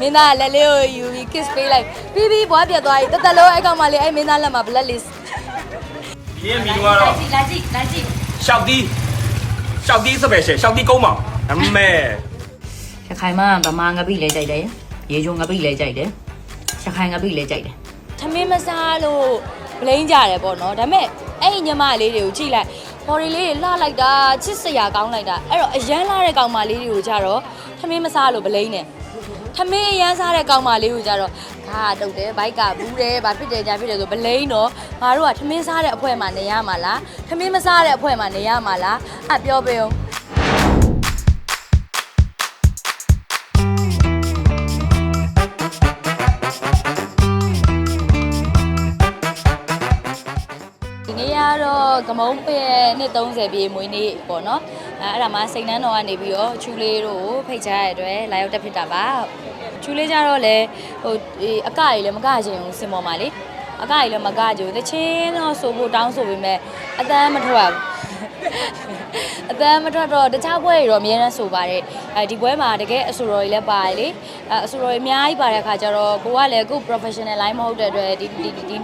မင်းသားကလက်လေးကိုယူပြီး kiss ပေးလိုက်ပြီးပြီးဘွားပြတ်သွားပြီတသက်လုံးအဲ့ကောင်မလေးအဲ့မင်းသားလက်မှာ black list ဒီနေ့မီကတော့လာကြည့်လာကြည့်လာကြည့်ရှောက်တီးရှောက်တီးစပယ်ရှယ်ရှောက်တီးကုန်းမောင်အမေရခိုင်မှာဗမာငပိလဲကြိုက်တယ်ရေချုံငပိလဲကြိုက်တယ်ရခိုင်ငပိလဲကြိုက်တယ်သမင်းမစားလို့ဘလိန်ကြတယ်ပေါ့နော်ဒါပေမဲ့အဲ့ဒီညမလေးတွေကိုကြည့်လိုက်ဘော်ဒီလေးတွေလှလိုက်တာချစ်စရာကောင်းလိုက်တာအဲ့တော့အရန်လှတဲ့ကောင်မလေးတွေကိုကြတော့သမင်းမစားလို့ဘလိန်နဲ့ သမင်းအရန်စားတဲ့ကောင်မလေးကိုကြတော့ခါတုတ်တယ်ဘိုက်ကဘူးတယ်ဘာဖြစ်တယ်ညာဖြစ်တယ်ဆိုဘလိန်တော့ငါတို့ကသမင်းစားတဲ့အဖွဲမှာနေရမှာလားသမင်းမစားတဲ့အဖွဲမှာနေရမှာလားအပြောပေးအောင်ဒီနေ့ကတော့ကမုံပရဲ့နှစ်30ပြည့်မွေးနေ့ပေါ့နော် အဲအဲ့ဒါမှစိန်နှန်းတော်ကနေပြီးတော့ချူလေးတို့ကိုဖိတ်ကြားရတဲ့အတွက်လာရောက်တက်ဖြစ်တာပါချူလေးကြတော့လေဟိုဒီအကကြီးလည်းမကချင်ဘူးစင်ပေါ်မှာလေအကကြီးလည်းမကကြဘူးတချင်းတော့ဆိုဖို့တောင်းဆိုပေမဲ့အတန်းမထွက်ဘူးအတန်းမထွက်တော့တခြားပွဲတွေတော့အများနဲ့ဆိုပါတယ်အဲဒီပွဲမှာတကယ်အဆူတော်ကြီးလည်းပါတယ်လေအဲအဆူတော်ကြီးအများကြီးပါတဲ့အခါကျတော့ကိုကလည်းကို professional line မဟုတ်တဲ့အတွက်ဒီဒီဒီ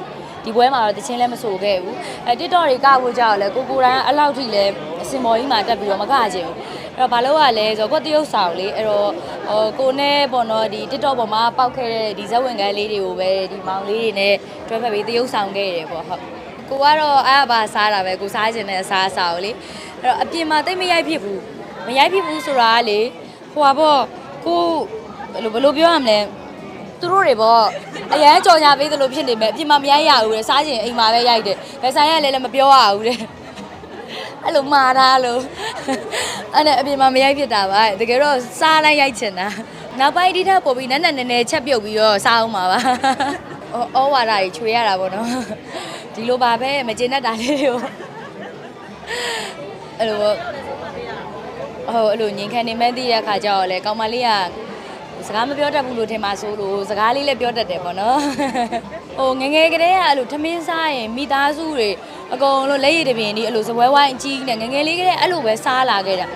ဒီပွဲမှာတော့တချင်းလည်းမဆိုခဲ့ဘူးအဲ TikTok တွေကဖို့ကြောက်လဲကိုကိုတိုင်းအဲ့လောက်ထိလဲအစင်မော်ကြီးမှာတက်ပြီးတော့မကချင်ဘူးအဲ့တော့ဘာလို့ ਆ လဲဆိုတော့ကိုတရုတ်ဆောင်လေအဲ့တော့ဟိုကိုနဲ့ပေါ့နော်ဒီ TikTok ပေါ်မှာပောက်ခဲ့တဲ့ဒီဇက်ဝင်ကန်းလေးတွေကိုပဲဒီမောင်လေးတွေနဲ့တွဲဖက်ပြီးတရုတ်ဆောင်ခဲ့ရတယ်ပေါ့ဟုတ်ကိုကတော့အားပါစားတာပဲကိုစားချင်တဲ့အစားအစာကိုလေအဲ့တော့အပြင်မှာတိတ်မရိုက်ဖြစ်ဘူးမရိုက်ဖြစ်ဘူးဆိုတာကလေဟိုပါပေါ့ကိုဘယ်လိုဘယ်လိုပြောရမလဲသူတို့တွေပေါ့ အရန်ကြော်ညာပေးသလိုဖြစ်နေမယ်အပြင်မှာမရိုက်ရဘူးလေစားချင်အိမ်မှာပဲရိုက်တယ်ဘယ်ဆိုင်ရလဲလည်းမပြောရဘူးတဲ့အဲ့လိုမှားထားလို့အဲ့နဲ့အပြင်မှာမရိုက်ဖြစ်တာပါတကယ်တော့စားလိုက်ရိုက်ချင်တာနောက်ပိုင်းဒီထက်ပို့ပြီးနက်နက်နဲနဲချက်ပြုတ်ပြီးတော့စားအောင်ပါပါဩဩဝါဒကြီးချွေရတာပေါ့နော်ဒီလိုပါပဲမကျေနပ်တာလေးတွေကိုအဲ့လိုပေါ့ဟိုအဲ့လိုငင်ခံနေမဲ့တည်းရခါကျတော့လေကောင်မလေးက စကားမပြောတတ်ဘူးလို့ထင်ပါဆိုလို့စကားလေးလည်းပြောတတ်တယ်ပေါ့နော်ဟိုငယ်ငယ်ကတည်းကအဲ့လိုထမင်းစားရင်မိသားစုတွေအကုန်လုံးလက်ရည်တပင်ဒီအဲ့လိုစပွဲဝိုင်းအကြီးနဲ့ငယ်ငယ်လေးကတည်းကအဲ့လိုပဲစားလာခဲ့တာ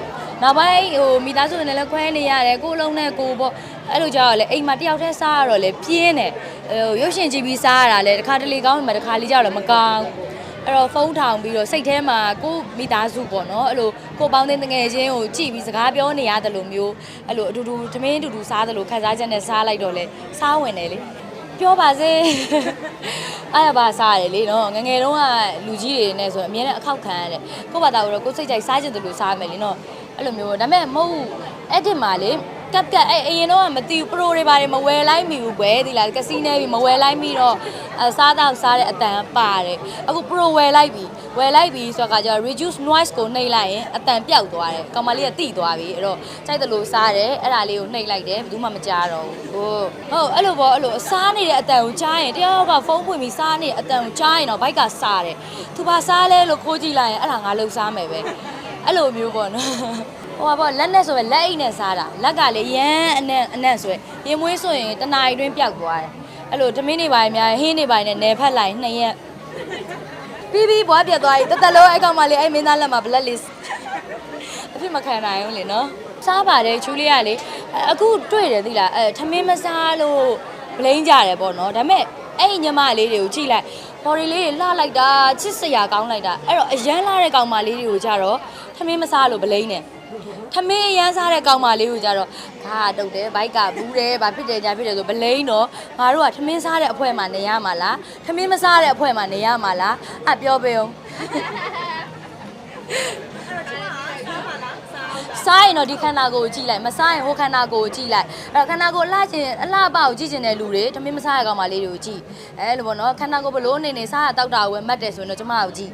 နောက်ပိုင်းဟိုမိသားစုတွေနဲ့လည်းခွဲနေရတယ်ကိုယ်လုံးနဲ့ကိုယ်ပေါ့အဲ့လိုကြောက်လေအိမ်မှာတယောက်တည်းစားရတော့လေပြင်းတယ်ဟိုရုပ်ရှင်ကြည့်ပြီးစားရတာလေတစ်ခါတလေကောင်းမှတစ်ခါလေးကြောက်လည်းမကောင်း အဲ့တော့ဖုန်းထောင်ပြီးတော့စိတ်ထဲမှာကိုယ့်မိသားစုပေါ့နော်အဲ့လိုကိုယ့်ပေါင်းတဲ့ငယ်ချင်းကိုကြည့်ပြီးစကားပြောနေရတယ်လို့မျိုးအဲ့လိုအတူတူသမင်းအတူတူစားတယ်လို့ခံစားချက်နဲ့စားလိုက်တော့လေစားဝင်တယ်လေပြောပါစေအားရပါစားရတယ်လေနော်ငယ်ငယ်တုန်းကလူကြီးတွေနဲ့ဆိုရင်အများနဲ့အခောက်ခံရတယ်ကိုယ့်ဘာသာကိုတော့ကိုယ်စိတ်ကြိုက်စားချင်တယ်လို့စားမယ်လေနော်အဲ့လိုမျိုးဒါပေမဲ့မဟုတ်ဘူးအဲ့ဒီမှာလေ ကပ်ကပ်အဲ့အရင်တော့ကမသိဘူးပရိုတွေပါတယ်မဝယ်လိုက်မိဘူးကွယ်ဒီလားကစီနေပြီမဝယ်လိုက်မိတော့အစားတော့စားတဲ့အတန်ပါတယ်အခုပရိုဝယ်လိုက်ပြီဝယ်လိုက်ပြီဆိုတော့ကကျတော့ reduce noise ကိုနှိပ်လိုက်ရင်အတန်ပျောက်သွားတယ်ကောင်မလေးကတိသွားပြီအဲ့တော့ကြိုက်တယ်လို့စားတယ်အဲ့ဒါလေးကိုနှိပ်လိုက်တယ်ဘယ်သူမှမကြားတော့ဘူးဟုတ်ဟုတ်အဲ့လိုပေါ့အဲ့လိုစားနေတဲ့အတန်ကိုကြားရင်တယောက်ကဖုန်းဖွင့်ပြီးစားနေတဲ့အတန်ကိုကြားရင်တော့ဘိုက်ကစားတယ်သူပါစားလဲလို့ခိုးကြည့်လိုက်ရင်အဲ့ဒါငါလှုပ်စားမယ်ပဲအဲ့လိုမျိုးပေါ့နော် ဟိုပါပေါ့လက်နဲ့ဆိုပဲလက်အိတ်နဲ့စားတာလက်ကလေရမ်းအနက်အနက်ဆိုရင်မွေးဆိုရင်တနာရီတွင်းပျောက်သွားတယ်အဲ့လိုတမင်းနေပါရင်များဟင်းနေပါရင်လည်းနယ်ဖက်လိုက်နှစ်ရက်ပြီးပြီးဘွားပြတ်သွားပြီတသက်လုံးအဲ့ကောင်မလေးအဲ့မင်းသားလက်မှာ black list အဖြစ်မခံနိုင်ဘူးလေနော်စားပါတယ်ချူလေးကလေအခုတွေ့တယ်သိလားအဲထမင်းမစားလို့ဘလိန်ကြတယ်ပေါ့နော်ဒါပေမဲ့ အဲ့ဒီညမလေးတွေကိုကြည့်လိုက်ဘော်ဒီလေးတွေလှလိုက်တာချစ်စရာကောင်းလိုက်တာအဲ့တော့အရန်လှတဲ့ကောင်မလေးတွေကိုကြတော့ထမင်းမစားလို့ဘလိန်နဲ့ထမင်းအရန်စားတဲ့ကောင်မလေးကိုကြတော့ခါတုတ်တယ်ဘိုက်ကဘူးတယ်ဘာဖြစ်တယ်ညာဖြစ်တယ်ဆိုဘလိန်တော့ငါတို့ကထမင်းစားတဲ့အဖွဲမှာနေရမှာလားထမင်းမစားတဲ့အဖွဲမှာနေရမှာလားအပြောပေးအောင် စားရင်တော့ဒီခန္ဓာကိုယ်ကိုကြည့်လိုက်မစားရင်ဟိုခန္ဓာကိုယ်ကိုကြည့်လိုက်အဲ့တော့ခန္ဓာကိုယ်လှချင်အလှပကိုကြည့်ချင်တဲ့လူတွေတမင်းမစားရကောင်မလေးတွေကိုကြည့်အဲလိုပေါ့နော်ခန္ဓာကိုယ်ဘလို့နေနေစားရတောက်တာကိုပဲမှတ်တယ်ဆိုရင်တော့ကျမကိုကြည့်